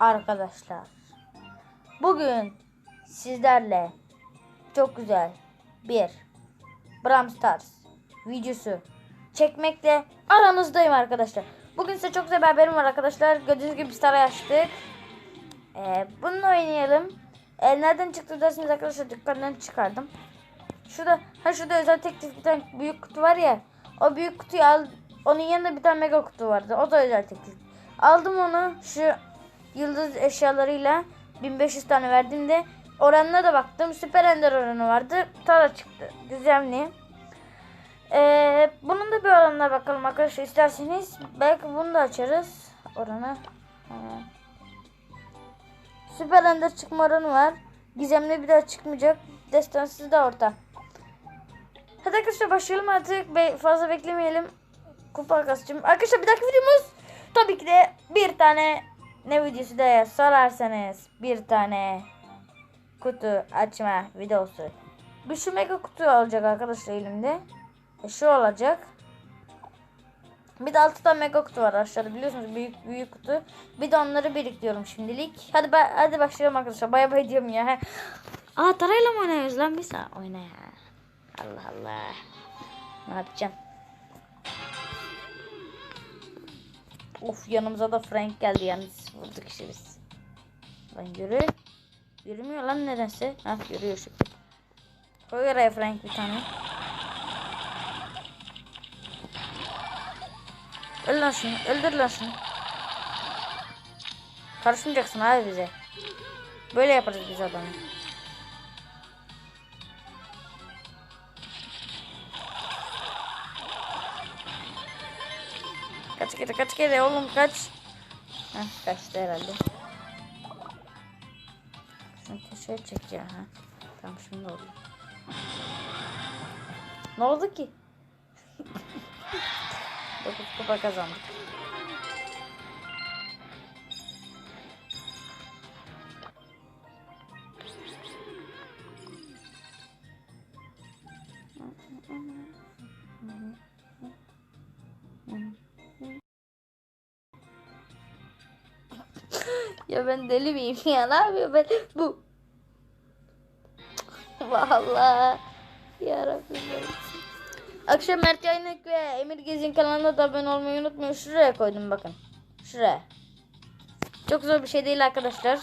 Arkadaşlar bugün sizlerle çok güzel bir Bram Stars videosu çekmekle aranızdayım arkadaşlar. Bugün size çok güzel bir haberim var arkadaşlar. Gördüğünüz gibi Star'ı açtık. Ee, bununla oynayalım. Ee, nereden çıktı dersiniz arkadaşlar dükkandan çıkardım. Şurada ha şurada özel teklif bir tane büyük kutu var ya. O büyük kutuyu al. Onun yanında bir tane mega kutu vardı. O da özel teklif. Aldım onu şu yıldız eşyalarıyla 1500 tane verdiğimde oranına da baktım. Süper Ender oranı vardı. Tara çıktı. Güzelli. Ee, bunun da bir oranına bakalım arkadaşlar isterseniz. Belki bunu da açarız. Oranı. Süper Ender çıkma oranı var. Gizemli bir daha çıkmayacak. Destansı da orta. Hadi arkadaşlar başlayalım artık. Be fazla beklemeyelim. Kupa kasacağım. Arkadaşlar bir dahaki videomuz tabii ki de bir tane ne videosu diye sorarsanız bir tane kutu açma videosu. Bir şu mega kutu olacak arkadaşlar elimde. E, şu olacak. Bir de 6 tane mega kutu var aşağıda biliyorsunuz büyük büyük kutu. Bir de onları biriktiriyorum şimdilik. Hadi ba- hadi başlayalım arkadaşlar. Bay bay diyorum ya. Aa tarayla mı oynuyoruz lan biz? Oyna ya. Allah Allah. Ne yapacağım? Of yanımıza da Frank geldi yalnız. Vurduk işte biz. Lan yürü. Yürümüyor lan nedense. Ha yürüyor şimdi. Koy oraya Frank bir tane. Öl lan şunu. Öldür lan şunu. Karışmayacaksın abi bize. Böyle yaparız biz adamı. Kere kaç kere oğlum kaç. Heh, kaçtı herhalde. Şunu köşeye çek ya. Ha. Tamam şimdi oldu. Ne oldu ki? 9 kupa kazandık. Ya ben deli miyim ya? Ne yapıyor ben? Bu. Vallahi. Yarabbim. Akşam Mert Yayınlık ve Emir Gezin kanalına da abone olmayı unutmayın. Şuraya koydum bakın. Şuraya. Çok zor bir şey değil arkadaşlar.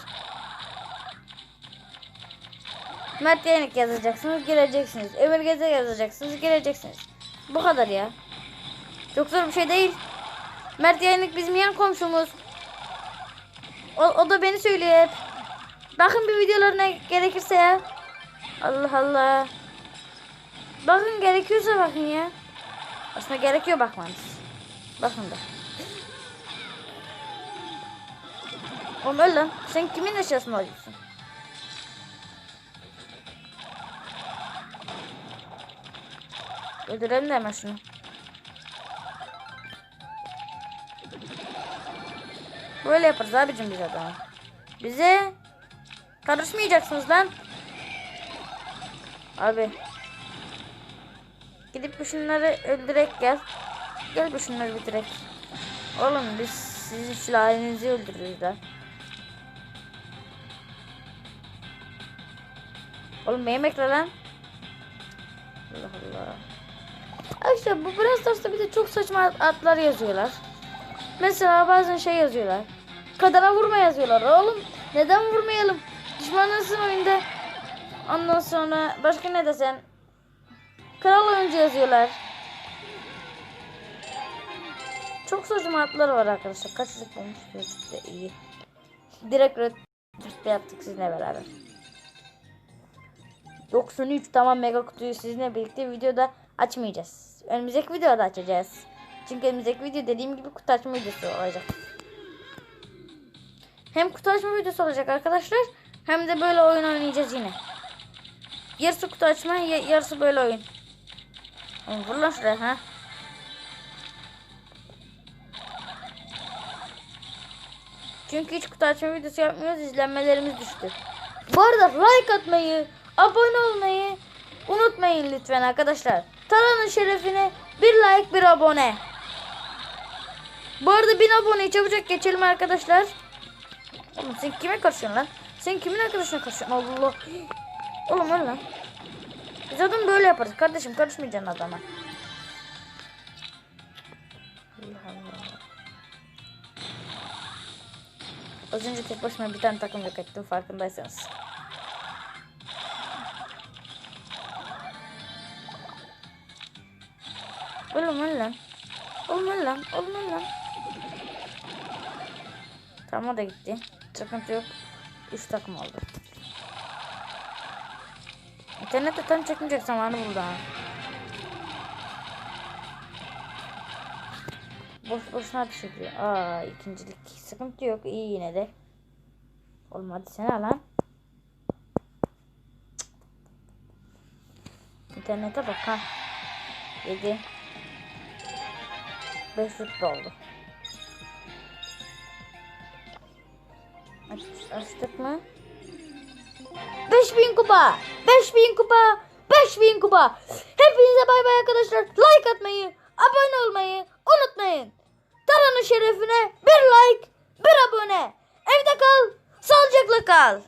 Mert Yayınlık yazacaksınız, gireceksiniz. Emir Geze yazacaksınız, gireceksiniz. Bu kadar ya. Çok zor bir şey değil. Mert Yayınlık bizim yan komşumuz. O, o da beni söylüyor. Bakın bir videolarına gerekirse ya. Allah Allah. Bakın gerekiyorsa bakın ya. Aslında gerekiyor bakmanız. Bakın da. Oğlum öl lan. Sen kimin eşyasını alıyorsun? Öldürelim de hemen şunu. Böyle yaparız abicim biz adamı. Bize karışmayacaksınız lan. Abi. Gidip bu şunları öldürek gel. Gel bu şunları bitirek. Oğlum biz sizin sülalenizi öldürürüz lan. Oğlum benim ekle lan. Allah Allah. Arkadaşlar bu Brawl Stars'ta bir de çok saçma adlar yazıyorlar. Mesela bazen şey yazıyorlar. Kadına vurma yazıyorlar. Oğlum neden vurmayalım? Düşmanlısın oyunda. Ondan sonra başka ne desen? Kral oyuncu yazıyorlar. Çok saçma adlar var arkadaşlar. Kaçlık olmuş gözükte iyi. Direkt rütbe yaptık sizinle beraber. 93 tamam mega kutuyu sizinle birlikte videoda açmayacağız. Önümüzdeki videoda açacağız. Çünkü önümüzdeki video dediğim gibi kutu açma videosu olacak. Hem kutu açma videosu olacak arkadaşlar. Hem de böyle oyun oynayacağız yine. Yarısı kutu açma, ya- yarısı böyle oyun. Vur lan şuraya ha. Çünkü hiç kutu açma videosu yapmıyoruz. izlenmelerimiz düştü. Bu arada like atmayı, abone olmayı unutmayın lütfen arkadaşlar. Taranın şerefine bir like bir abone. Bu arada 1000 aboneyi çabucak geçelim arkadaşlar. Oğlum sen kime karışıyorsun lan? Sen kimin arkadaşına karışıyorsun? Allah. Oğlum öyle lan. Biz adam böyle yaparız. Kardeşim karışmayacaksın adama. Az önce tek başıma bir tane takım yok ettim farkındaysanız. Oğlum öyle lan. Oğlum öyle lan. Oğlum öyle lan. Tamam o da gitti. Sıkıntı yok. Üç takım oldu. İnternette tam çekmeyecek zamanı buldu ha. Boş boşuna ediyor. Aa ikincilik. Sıkıntı yok. iyi yine de. Olmadı sen lan. İnternete bak ha. 7 5 rütbe oldu. Açtık mı? 5000 kupa. 5000 kupa. 5000 kupa. Hepinize bay bay arkadaşlar. Like atmayı, abone olmayı unutmayın. Taranın şerefine bir like, bir abone. Evde kal, sağlıcakla kal.